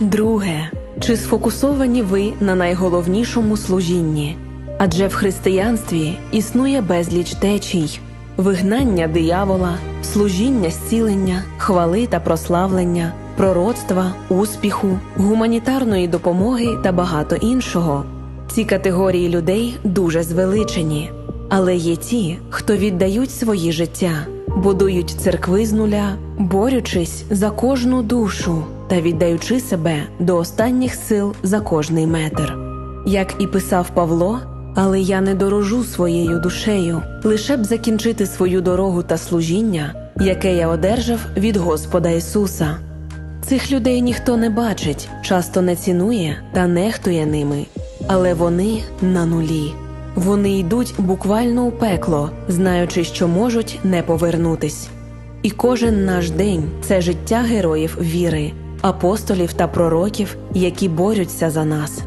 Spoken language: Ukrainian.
Друге, чи сфокусовані ви на найголовнішому служінні? Адже в християнстві існує безліч течій, вигнання диявола, служіння зцілення, хвали та прославлення, пророцтва, успіху, гуманітарної допомоги та багато іншого. Ці категорії людей дуже звеличені, але є ті, хто віддають свої життя, будують церкви з нуля, борючись за кожну душу та віддаючи себе до останніх сил за кожний метр. Як і писав Павло, але я не дорожу своєю душею, лише б закінчити свою дорогу та служіння, яке я одержав від Господа Ісуса. Цих людей ніхто не бачить, часто не цінує та нехтує ними, але вони на нулі. Вони йдуть буквально у пекло, знаючи, що можуть не повернутись. І кожен наш день це життя героїв віри, апостолів та пророків, які борються за нас.